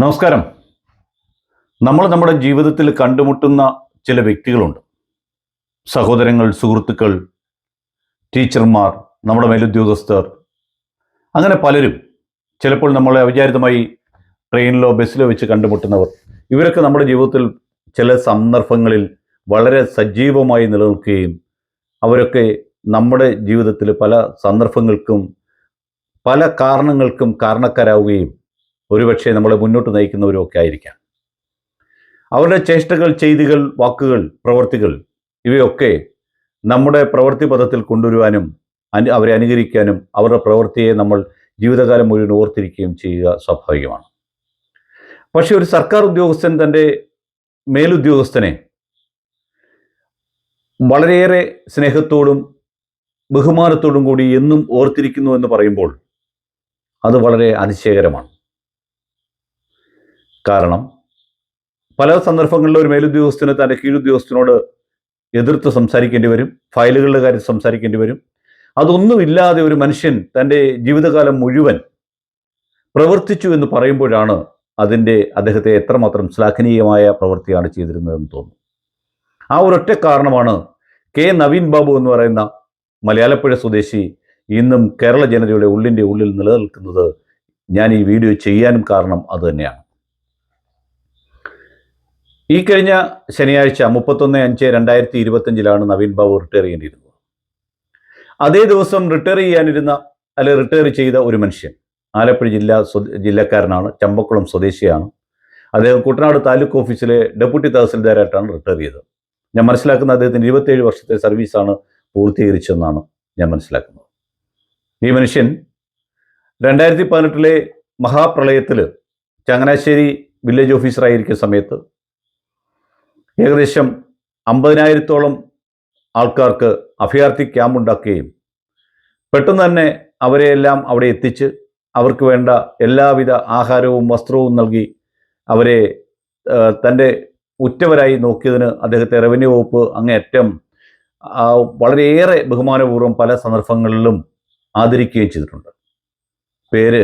നമസ്കാരം. നമ്മൾ നമ്മുടെ ജീവിതത്തിൽ കണ്ടുമുട്ടുന്ന ചില വ്യക്തികളുണ്ട്. സഹോദരങ്ങൾ സുഹൃത്തുക്കൾ ടീച്ചർമാർ നമ്മുടെ മേലുദ്യോഗസ്ഥർ അങ്ങനെ പലരും ചിലപ്പോൾ നമ്മളെ അവിചാരിതമായി ട്രെയിനിലോ ബസ്സിലോ വെച്ച് കണ്ടുമുട്ടുന്നവർ. ഇവരൊക്കെ നമ്മുടെ ജീവിതത്തിൽ ചില സന്ദർഭങ്ങളിൽ വളരെ സജീവമായി നിലനിൽക്കുകയും അവരൊക്കെ നമ്മുടെ ജീവിതത്തിൽ പല സന്ദർഭങ്ങൾക്കും പല കാരണങ്ങൾക്കും കാരണക്കാരാവുകയും ഒരുപക്ഷെ നമ്മളെ മുന്നോട്ട് നയിക്കുന്നവരും ഒക്കെ ആയിരിക്കാം. അവരുടെ ചേഷ്ടകൾ ചെയ്തികൾ വാക്കുകൾ പ്രവർത്തികൾ ഇവയൊക്കെ നമ്മുടെ പ്രവൃത്തി പദത്തിൽ കൊണ്ടുവരുവാനും അനു അവരെ അനുകരിക്കാനും അവരുടെ പ്രവൃത്തിയെ നമ്മൾ ജീവിതകാലം മുഴുവൻ ഓർത്തിരിക്കുകയും ചെയ്യുക സ്വാഭാവികമാണ്. പക്ഷേ ഒരു സർക്കാർ ഉദ്യോഗസ്ഥൻ തന്റെ മേലുദ്യോഗസ്ഥനെ വളരെയേറെ സ്നേഹത്തോടും ബഹുമാനത്തോടും കൂടി എന്നും ഓർത്തിരിക്കുന്നു എന്ന് പറയുമ്പോൾ അത് വളരെ അതിശയകരമാണ്. കാരണം പല സന്ദർഭങ്ങളിലും ഒരു മേലുദ്യോഗസ്ഥന് തന്റെ കീഴുദ്യോഗസ്ഥനോട് എതിർത്ത് സംസാരിക്കേണ്ടി വരും ഫയലുകളുടെ കാര്യം സംസാരിക്കേണ്ടി വരും. അതൊന്നുമില്ലാതെ ഒരു മനുഷ്യൻ തന്റെ ജീവിതകാലം മുഴുവൻ പ്രവർത്തിച്ചു എന്ന് പറയുമ്പോഴാണ് അതിന്റെ അദ്ദേഹത്തെ എത്രമാത്രം ശ്ലാഘനീയമായ പ്രവൃത്തിയാണ് ചെയ്തിരുന്നതെന്ന് തോന്നുന്നു ആ ഒരൊറ്റ കാരണമാണ് കെ നവീൻ ബാബു എന്ന് പറയുന്ന മലയാളപ്പുഴ സ്വദേശി ഇന്നും കേരള ജനതയുടെ ഉള്ളിന്റെ ഉള്ളിൽ നിലനിൽക്കുന്നത് ഞാൻ ഈ വീഡിയോ ചെയ്യാനും കാരണം അതുതന്നെയാണ് ഈ കഴിഞ്ഞ ശനിയാഴ്ച മുപ്പത്തൊന്ന് അഞ്ച് രണ്ടായിരത്തി ഇരുപത്തഞ്ചിലാണ് നവീൻ ബാബു റിട്ടയർ ചെയ്യേണ്ടിയിരുന്നത്. അതേ ദിവസം റിട്ടയർ ചെയ്യാനിരുന്ന അല്ലെ റിട്ടയർ ചെയ്ത ഒരു മനുഷ്യൻ ആലപ്പുഴ ജില്ലാ ജില്ലക്കാരനാണ് ചമ്പക്കുളം സ്വദേശിയാണ്. അദ്ദേഹം കുട്ടനാട് താലൂക്ക് ഓഫീസിലെ ഡെപ്യൂട്ടി തഹസിൽദാരായിട്ടാണ് റിട്ടയർ ചെയ്തത്. ഞാൻ മനസ്സിലാക്കുന്ന അദ്ദേഹത്തിന് ഇരുപത്തേഴ് വർഷത്തെ സർവീസാണ് പൂർത്തീകരിച്ചതെന്നാണ് ഞാൻ മനസ്സിലാക്കുന്നത്. ഈ മനുഷ്യൻ രണ്ടായിരത്തി പതിനെട്ടിലെ മഹാപ്രളയത്തിൽ ചങ്ങനാശ്ശേരി വില്ലേജ് ഓഫീസറായിരിക്കുന്ന സമയത്ത് ഏകദേശം അമ്പതിനായിരത്തോളം ആൾക്കാർക്ക് അഭയാർത്ഥി ക്യാമ്പ് ഉണ്ടാക്കുകയും പെട്ടെന്ന് തന്നെ അവരെയെല്ലാം അവിടെ എത്തിച്ച് അവർക്ക് വേണ്ട എല്ലാവിധ ആഹാരവും വസ്ത്രവും നൽകി അവരെ തന്റെ ഉറ്റവരായി നോക്കിയതിന് അദ്ദേഹത്തെ റവന്യൂ വകുപ്പ് അങ്ങേയറ്റം വളരെയേറെ ബഹുമാനപൂർവം പല സന്ദർഭങ്ങളിലും ആദരിക്കുകയും ചെയ്തിട്ടുണ്ട്. പേര്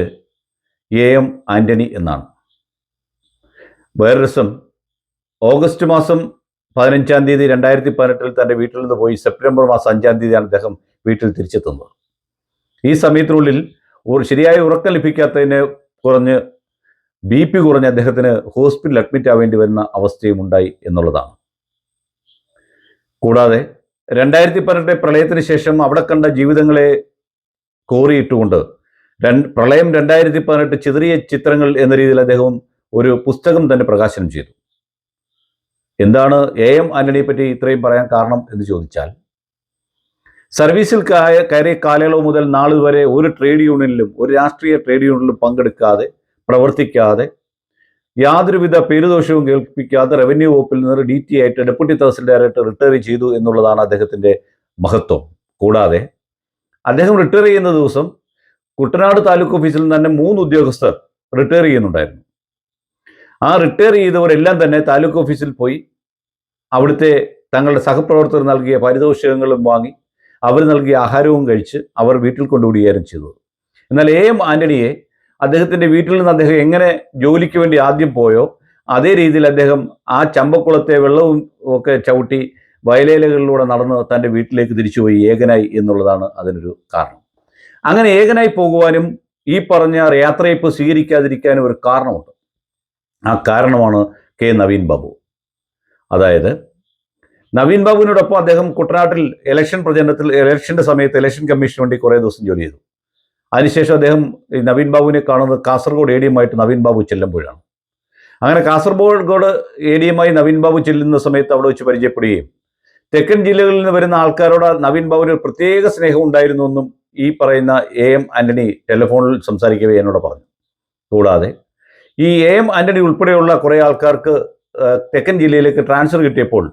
എ എം ആന്റണി എന്നാണ്. വേറൊരു രസം ഓഗസ്റ്റ് മാസം പതിനഞ്ചാം തീയതി രണ്ടായിരത്തി പതിനെട്ടിൽ തന്റെ വീട്ടിൽ നിന്ന് പോയി. സെപ്റ്റംബർ മാസം അഞ്ചാം തീയതിയാണ് അദ്ദേഹം വീട്ടിൽ തിരിച്ചെത്തുന്നത്. ഈ സമയത്തിനുള്ളിൽ ശരിയായ ഉറക്കം ലഭിക്കാത്തതിന് കുറഞ്ഞ് ബി പി കുറഞ്ഞ് അദ്ദേഹത്തിന് ഹോസ്പിറ്റലിൽ അഡ്മിറ്റ് ആവേണ്ടി വരുന്ന അവസ്ഥയും ഉണ്ടായി എന്നുള്ളതാണ്. കൂടാതെ രണ്ടായിരത്തി പതിനെട്ട് പ്രളയത്തിന് ശേഷം അവിടെ കണ്ട ജീവിതങ്ങളെ കോറിയിട്ടുകൊണ്ട് പ്രളയം രണ്ടായിരത്തി പതിനെട്ട് ചിതറിയ ചിത്രങ്ങൾ എന്ന രീതിയിൽ അദ്ദേഹം ഒരു പുസ്തകം തന്നെ പ്രകാശനം ചെയ്തു. എന്താണ് എ എം ആന്റണിയെ പറ്റി ഇത്രയും പറയാൻ കാരണം എന്ന് ചോദിച്ചാൽ സർവീസിൽ കയ- കയറിയ കാലയളവ് മുതൽ നാൾ വരെ ഒരു ട്രേഡ് യൂണിയനിലും ഒരു രാഷ്ട്രീയ ട്രേഡ് യൂണിയനിലും പങ്കെടുക്കാതെ പ്രവർത്തിക്കാതെ യാതൊരുവിധ പേരുദോഷവും കേൾപ്പിക്കാതെ റവന്യൂ വകുപ്പിൽ നിന്ന് ഡി ടി ആയിട്ട് ഡെപ്യൂട്ടി തഹസിൽദാരായിട്ട് റിട്ടയർ ചെയ്തു എന്നുള്ളതാണ് അദ്ദേഹത്തിന്റെ മഹത്വം. കൂടാതെ അദ്ദേഹം റിട്ടയർ ചെയ്യുന്ന ദിവസം കുട്ടനാട് താലൂക്ക് ഓഫീസിൽ നിന്ന് തന്നെ മൂന്ന് ഉദ്യോഗസ്ഥർ റിട്ടയർ ചെയ്യുന്നുണ്ടായിരുന്നു. ആ റിട്ടയർ ചെയ്തവരെല്ലാം തന്നെ താലൂക്ക് ഓഫീസിൽ പോയി. അവിടുത്തെ തങ്ങളുടെ സഹപ്രവർത്തകർ നൽകിയ പാരിതോഷികങ്ങളും വാങ്ങി. അവർ നൽകിയ ആഹാരവും കഴിച്ച് അവർ വീട്ടിൽ കൊണ്ടുവിടുകയായിരുന്നു ചെയ്തത് എന്നാൽ എ എം ആന്റണിയെ അദ്ദേഹത്തിന്റെ വീട്ടിൽ നിന്ന് അദ്ദേഹം എങ്ങനെ ജോലിക്ക് വേണ്ടി ആദ്യം പോയോ? അതേ രീതിയിൽ അദ്ദേഹം ആ ചമ്പക്കുളത്തെ വെള്ളവും ഒക്കെ ചവിട്ടി വയലേലകളിലൂടെ നടന്ന് തന്റെ വീട്ടിലേക്ക് തിരിച്ചുപോയി ഏകനായി എന്നുള്ളതാണ് അതിനൊരു കാരണം. അങ്ങനെ ഏകനായി പോകുവാനും ഈ പറഞ്ഞ യാത്രയപ്പ് സ്വീകരിക്കാതിരിക്കാനും ഒരു കാരണമുണ്ട്. ആ കാരണമാണ് കെ നവീൻ ബാബു. അതായത് നവീൻ ബാബുവിനോടൊപ്പം അദ്ദേഹം കുട്ടനാട്ടിൽ ഇലക്ഷൻ പ്രചരണത്തിൽ ഇലക്ഷന്റെ സമയത്ത് ഇലക്ഷൻ കമ്മീഷന് വേണ്ടി കുറേ ദിവസം ജോലി ചെയ്തു. അതിനുശേഷം അദ്ദേഹം നവീൻ ബാബുവിനെ കാണുന്നത് കാസർഗോഡ് എ ഡിയുമായിട്ട് നവീൻ ബാബു ചെല്ലുമ്പോഴാണ്. അങ്ങനെ കാസർഗോഡ് എ ഡിയുമായി നവീൻ ബാബു ചെല്ലുന്ന സമയത്ത് അവിടെ വെച്ച് പരിചയപ്പെടുകയും തെക്കൻ ജില്ലകളിൽ നിന്ന് വരുന്ന ആൾക്കാരോട് നവീൻ ബാബുവിന് ഒരു പ്രത്യേക സ്നേഹം ഉണ്ടായിരുന്നു എന്നും ഈ പറയുന്ന എ എം ആന്റണി ടെലിഫോണിൽ സംസാരിക്കവേ എന്നോട് പറഞ്ഞു. കൂടാതെ ഈ എ എം ആന്റണി ഉൾപ്പെടെയുള്ള കുറേ ആൾക്കാർക്ക് തെക്കൻ ജില്ലയിലേക്ക് ട്രാൻസ്ഫർ കിട്ടിയപ്പോൾ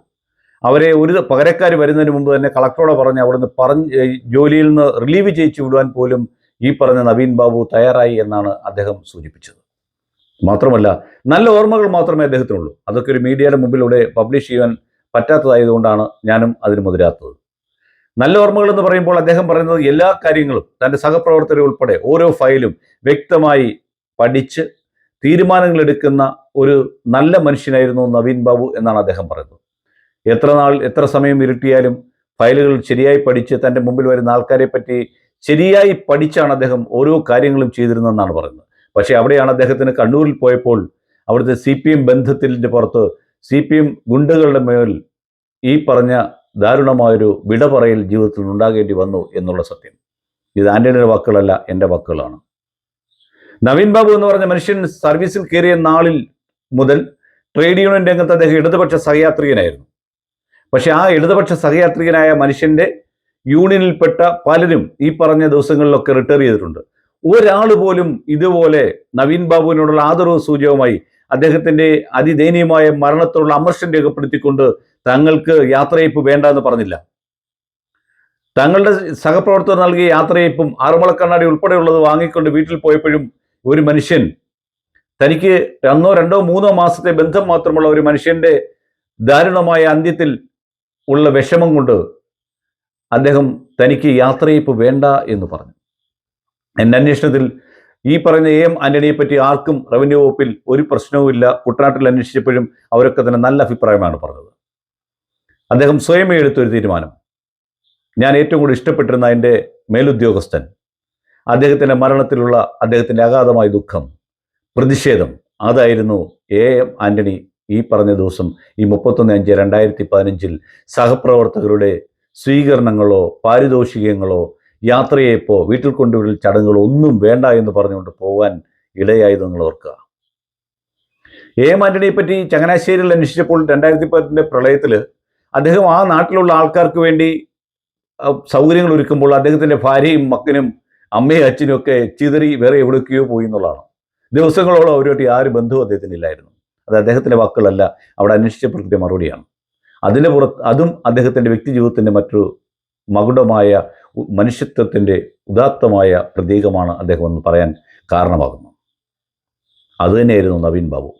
അവരെ ഒരു പകരക്കാർ വരുന്നതിന് മുമ്പ് തന്നെ കളക്ടറോട് പറഞ്ഞ് അവിടുന്ന് പറഞ്ഞ് ജോലിയിൽ നിന്ന് റിലീവ് ചെയ്യിച്ചു വിടുവാൻ പോലും ഈ പറഞ്ഞ നവീൻ ബാബു തയ്യാറായി എന്നാണ് അദ്ദേഹം സൂചിപ്പിച്ചത്. മാത്രമല്ല നല്ല ഓർമ്മകൾ മാത്രമേ അദ്ദേഹത്തിനുള്ളൂ. അതൊക്കെ ഒരു മീഡിയയുടെ മുമ്പിലൂടെ പബ്ലിഷ് ചെയ്യാൻ പറ്റാത്തതായതുകൊണ്ടാണ് ഞാനും അതിന് മുതിരാത്തത്. നല്ല ഓർമ്മകൾ എന്ന് പറയുമ്പോൾ അദ്ദേഹം പറയുന്നത് എല്ലാ കാര്യങ്ങളും തന്റെ സഹപ്രവർത്തകർ ഉൾപ്പെടെ ഓരോ ഫയലും വ്യക്തമായി പഠിച്ച് തീരുമാനങ്ങൾ എടുക്കുന്ന ഒരു നല്ല മനുഷ്യനായിരുന്നു നവീൻ ബാബു എന്നാണ് അദ്ദേഹം പറയുന്നത്. എത്ര നാൾ എത്ര സമയം ഇരുട്ടിയാലും ഫയലുകൾ ശരിയായി പഠിച്ച് തന്റെ മുമ്പിൽ വരുന്ന ആൾക്കാരെ പറ്റി ശരിയായി പഠിച്ചാണ് അദ്ദേഹം ഓരോ കാര്യങ്ങളും ചെയ്തിരുന്നതെന്നാണ് പറയുന്നത്. പക്ഷേ അവിടെയാണ് അദ്ദേഹത്തിന് കണ്ണൂരിൽ പോയപ്പോൾ അവിടുത്തെ സി പി എം ബന്ധത്തിന്റെ പുറത്ത് സി പി എം ഗുണ്ടകളുടെ മേൽ ഈ പറഞ്ഞ ദാരുണമായൊരു വിട പറയൽ ജീവിതത്തിൽ ഉണ്ടാകേണ്ടി വന്നു എന്നുള്ള സത്യം. ഇത് ആന്റണിയുടെ വാക്കുകളല്ല എന്റെ വാക്കുകളാണ്. നവീൻ ബാബു എന്ന് പറഞ്ഞ മനുഷ്യൻ സർവീസിൽ കയറിയ നാളിൽ മുതൽ ട്രേഡ് യൂണിയൻ രംഗത്ത് അദ്ദേഹം ഇടതുപക്ഷ സഹയാത്രികനായിരുന്നു. പക്ഷെ ആ ഇടതുപക്ഷ സഹയാത്രികനായ മനുഷ്യന്റെ യൂണിയനിൽപ്പെട്ട പലരും ഈ പറഞ്ഞ ദിവസങ്ങളിലൊക്കെ റിട്ടയർ ചെയ്തിട്ടുണ്ട്. ഒരാൾ പോലും ഇതുപോലെ നവീൻ ബാബുവിനോടുള്ള ആദരവ് സൂചകമായി അദ്ദേഹത്തിന്റെ അതിദയനീയമായ മരണത്തോടുള്ള അമർഷം രേഖപ്പെടുത്തിക്കൊണ്ട് തങ്ങൾക്ക് യാത്രയപ്പ് വേണ്ട എന്ന് പറഞ്ഞില്ല. തങ്ങളുടെ സഹപ്രവർത്തകർ നൽകിയ യാത്രയപ്പും കണ്ണാടി ഉൾപ്പെടെയുള്ളത് വാങ്ങിക്കൊണ്ട് വീട്ടിൽ പോയപ്പോഴും ഒരു മനുഷ്യൻ തനിക്ക് ഒന്നോ രണ്ടോ മൂന്നോ മാസത്തെ ബന്ധം മാത്രമുള്ള ഒരു മനുഷ്യന്റെ ദാരുണമായ അന്ത്യത്തിൽ ഉള്ള വിഷമം കൊണ്ട് അദ്ദേഹം തനിക്ക് യാത്രയപ്പ് വേണ്ട എന്ന് പറഞ്ഞു. എന്റെ അന്വേഷണത്തിൽ ഈ പറഞ്ഞ എ എം ആന്റണിയെ പറ്റി ആർക്കും റവന്യൂ വകുപ്പിൽ ഒരു പ്രശ്നവുമില്ല കുട്ടനാട്ടിൽ അന്വേഷിച്ചപ്പോഴും അവരൊക്കെ തന്നെ നല്ല അഭിപ്രായമാണ് പറഞ്ഞത്. അദ്ദേഹം സ്വയമേ എടുത്തൊരു തീരുമാനം. ഞാൻ ഏറ്റവും കൂടുതൽ ഇഷ്ടപ്പെട്ടിരുന്ന എന്റെ മേലുദ്യോഗസ്ഥൻ അദ്ദേഹത്തിന്റെ മരണത്തിലുള്ള അദ്ദേഹത്തിന്റെ അഗാധമായ ദുഃഖം പ്രതിഷേധം. അതായിരുന്നു എ എം ആന്റണി ഈ പറഞ്ഞ ദിവസം ഈ മുപ്പത്തൊന്ന് അഞ്ച് രണ്ടായിരത്തി പതിനഞ്ചിൽ സഹപ്രവർത്തകരുടെ സ്വീകരണങ്ങളോ പാരിതോഷികങ്ങളോ യാത്രയെപ്പോ വീട്ടിൽ കൊണ്ടുവിടൽ ചടങ്ങുകളോ ഒന്നും വേണ്ട എന്ന് പറഞ്ഞുകൊണ്ട് പോകാൻ ഇടയായത് നിങ്ങൾ ഓർക്കുക. എ എം ആന്റണിയെ പറ്റി ചങ്ങനാശ്ശേരിയിൽ അന്വേഷിച്ചപ്പോൾ രണ്ടായിരത്തി പതിനെട്ടിന്റെ പ്രളയത്തിൽ അദ്ദേഹം ആ നാട്ടിലുള്ള ആൾക്കാർക്ക് വേണ്ടി സൗകര്യങ്ങൾ ഒരുക്കുമ്പോൾ അദ്ദേഹത്തിന്റെ ഭാര്യയും മക്കനും അമ്മയും അച്ഛനും ഒക്കെ ചിതറി വേറെ എവിടേക്കോ പോയി എന്നുള്ളതാണ്. ദിവസങ്ങളോളം അവരുമായിട്ട് യാതൊരു ബന്ധവും അദ്ദേഹത്തിന് ഇല്ലായിരുന്നു അത് അദ്ദേഹത്തിന്റെ വാക്കുകളല്ല അവിടെ അന്വേഷിച്ചപ്പോൾ പ്രകൃതി മറുപടിയാണ്. അതിന് പുറത്ത് അതും അദ്ദേഹത്തിന്റെ വ്യക്തി ജീവിതത്തിന്റെ മറ്റൊരു മകുടമായ മനുഷ്യത്വത്തിന്റെ ഉദാത്തമായ പ്രതീകമാണ് അദ്ദേഹം എന്ന് പറയാൻ കാരണമാകുന്നു. അതുതന്നെയായിരുന്നു നവീൻ ബാബു.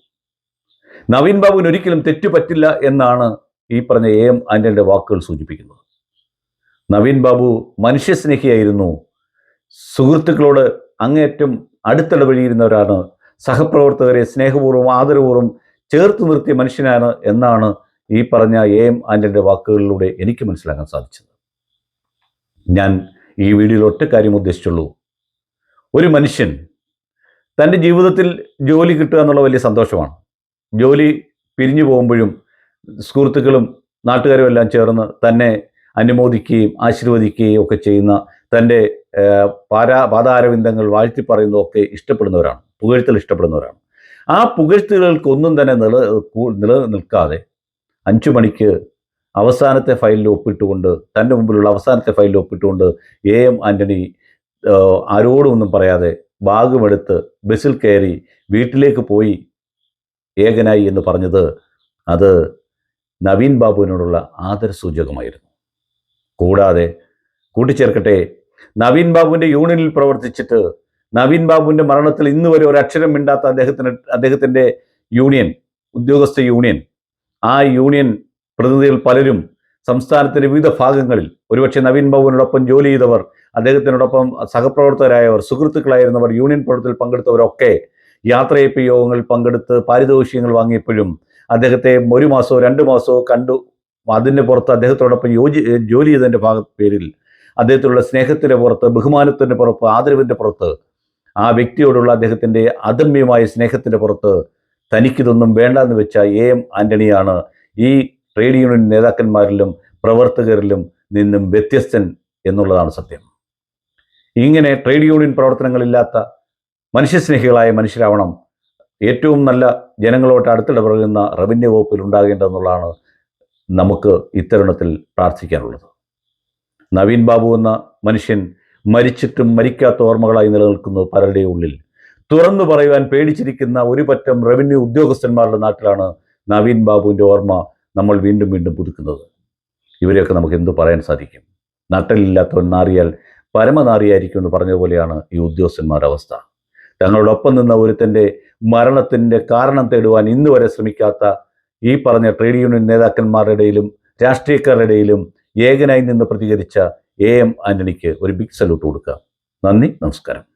നവീൻ ബാബുവിന് ഒരിക്കലും തെറ്റു പറ്റില്ല എന്നാണ് ഈ പറഞ്ഞ എ എം ആന്റണിയുടെ വാക്കുകൾ സൂചിപ്പിക്കുന്നത്. നവീൻ ബാബു മനുഷ്യസ്നേഹിയായിരുന്നു സുഹൃത്തുക്കളോട് അങ്ങേറ്റം അടുത്തിടപഴകിയിരുന്നവരാണ്. സഹപ്രവർത്തകരെ സ്നേഹപൂർവം ആദരപൂർവം ചേർത്ത് നിർത്തിയ മനുഷ്യനാണ് എന്നാണ് ഈ പറഞ്ഞ എ എം ആന്റണിയുടെ വാക്കുകളിലൂടെ എനിക്ക് മനസ്സിലാക്കാൻ സാധിച്ചത്. ഞാൻ ഈ വീഡിയോയിൽ ഒറ്റ കാര്യം ഉദ്ദേശിച്ചുള്ളൂ. ഒരു മനുഷ്യൻ തന്റെ ജീവിതത്തിൽ ജോലി കിട്ടുക എന്നുള്ള വലിയ സന്തോഷമാണ്. ജോലി പിരിഞ്ഞു പോകുമ്പോഴും സുഹൃത്തുക്കളും നാട്ടുകാരും എല്ലാം ചേർന്ന് തന്നെ അനുമോദിക്കുകയും ആശീർവദിക്കുകയും ഒക്കെ ചെയ്യുന്ന തന്റെ പാരാ പാതാരവിന്ദങ്ങൾ വാഴ്ത്തി പറയുന്നതൊക്കെ ഇഷ്ടപ്പെടുന്നവരാണ് പുകഴ്ത്തൽ ഇഷ്ടപ്പെടുന്നവരാണ്. ആ പുകഴ്ത്തലുകൾക്കൊന്നും തന്നെ നില നിലനിൽക്കാതെ അഞ്ചു മണിക്ക് അവസാനത്തെ ഫയലിൽ ഒപ്പിട്ടുകൊണ്ട് തന്റെ മുമ്പിലുള്ള അവസാനത്തെ ഫയലിൽ ഒപ്പിട്ടുകൊണ്ട് എ എം ആന്റണി ആരോടൊന്നും പറയാതെ ബാഗുമെടുത്ത് ബസ്സിൽ കയറി വീട്ടിലേക്ക് പോയി ഏകനായി എന്ന് പറഞ്ഞത് അത് നവീൻ ബാബുവിനോടുള്ള ആദരസൂചകമായിരുന്നു. കൂടാതെ കൂട്ടിച്ചേർക്കട്ടെ നവീൻ ബാബുവിന്റെ യൂണിയനിൽ പ്രവർത്തിച്ചിട്ട് നവീൻ ബാബുവിന്റെ മരണത്തിൽ ഇന്ന് വരെ ഒരു അക്ഷരം മിണ്ടാത്ത അദ്ദേഹത്തിന് അദ്ദേഹത്തിന്റെ യൂണിയൻ ഉദ്യോഗസ്ഥ യൂണിയൻ. ആ യൂണിയൻ പ്രതിനിധികൾ പലരും സംസ്ഥാനത്തിന്റെ വിവിധ ഭാഗങ്ങളിൽ ഒരുപക്ഷെ നവീൻ ബാബുവിനോടൊപ്പം ജോലി ചെയ്തവർ അദ്ദേഹത്തിനോടൊപ്പം സഹപ്രവർത്തകരായവർ സുഹൃത്തുക്കളായിരുന്നവർ യൂണിയൻ പ്രവർത്തനത്തിൽ പങ്കെടുത്തവരൊക്കെ യാത്രയപ്പ് യോഗങ്ങളിൽ പങ്കെടുത്ത് പാരിതോഷികങ്ങൾ വാങ്ങിയപ്പോഴും അദ്ദേഹത്തെ ഒരു മാസമോ രണ്ട് മാസമോ കണ്ടു. അതിന്റെ പുറത്ത് അദ്ദേഹത്തോടൊപ്പം യോജി ജോലി ചെയ്തതിന്റെ ഭാഗ പേരിൽ അദ്ദേഹത്തിലുള്ള സ്നേഹത്തിന്റെ പുറത്ത് ബഹുമാനത്തിന്റെ പുറത്ത് ആദരവിന്റെ പുറത്ത് ആ വ്യക്തിയോടുള്ള അദ്ദേഹത്തിന്റെ അദമ്യമായ സ്നേഹത്തിന്റെ പുറത്ത് തനിക്കിതൊന്നും വേണ്ടെന്ന് വെച്ച എ എം ആന്റണിയാണ് ഈ ട്രേഡ് യൂണിയൻ നേതാക്കന്മാരിലും പ്രവർത്തകരിലും നിന്നും വ്യത്യസ്തൻ എന്നുള്ളതാണ് സത്യം. ഇങ്ങനെ ട്രേഡ് യൂണിയൻ പ്രവർത്തനങ്ങളില്ലാത്ത മനുഷ്യസ്നേഹികളായ മനുഷ്യരാവണം ഏറ്റവും നല്ല ജനങ്ങളോട്ട് അടുത്തിടപഴകുന്ന റവന്യൂ വകുപ്പിൽ ഉണ്ടാകേണ്ടതെന്നുള്ളതാണ് നമുക്ക് ഇത്തരുണത്തിൽ പ്രാർത്ഥിക്കാനുള്ളത്. നവീൻ ബാബു എന്ന മനുഷ്യൻ മരിച്ചിട്ടും മരിക്കാത്ത ഓർമ്മകളായി നിലനിൽക്കുന്നു പലരുടെയും ഉള്ളിൽ. തുറന്നു പറയുവാൻ പേടിച്ചിരിക്കുന്ന ഒരു പറ്റം റവന്യൂ ഉദ്യോഗസ്ഥന്മാരുടെ നാട്ടിലാണ് നവീൻ ബാബുവിന്റെ ഓർമ്മ നമ്മൾ വീണ്ടും വീണ്ടും പുതുക്കുന്നത്. ഇവരെയൊക്കെ നമുക്ക് എന്തു പറയാൻ സാധിക്കും? നട്ടലില്ലാത്തവൻ നാറിയാൽ പരമനാറിയായിരിക്കും എന്ന് പറഞ്ഞതുപോലെയാണ് ഈ ഉദ്യോഗസ്ഥന്മാരുടെ അവസ്ഥ. തങ്ങളോടൊപ്പം നിന്ന ഒരുത്തന്റെ മരണത്തിന്റെ കാരണം തേടുവാൻ ഇന്ന് വരെ ശ്രമിക്കാത്ത ഈ പറഞ്ഞ ട്രേഡ് യൂണിയൻ നേതാക്കന്മാരുടെ ഇടയിലും രാഷ്ട്രീയക്കാരുടെ ഇടയിലും ഏകനായി നിന്ന് പ്രതികരിച്ച എ എം ആന്റണിക്ക് ഒരു ബിഗ് സല്യൂട്ട് കൊടുക്കാം. നന്ദി നമസ്കാരം.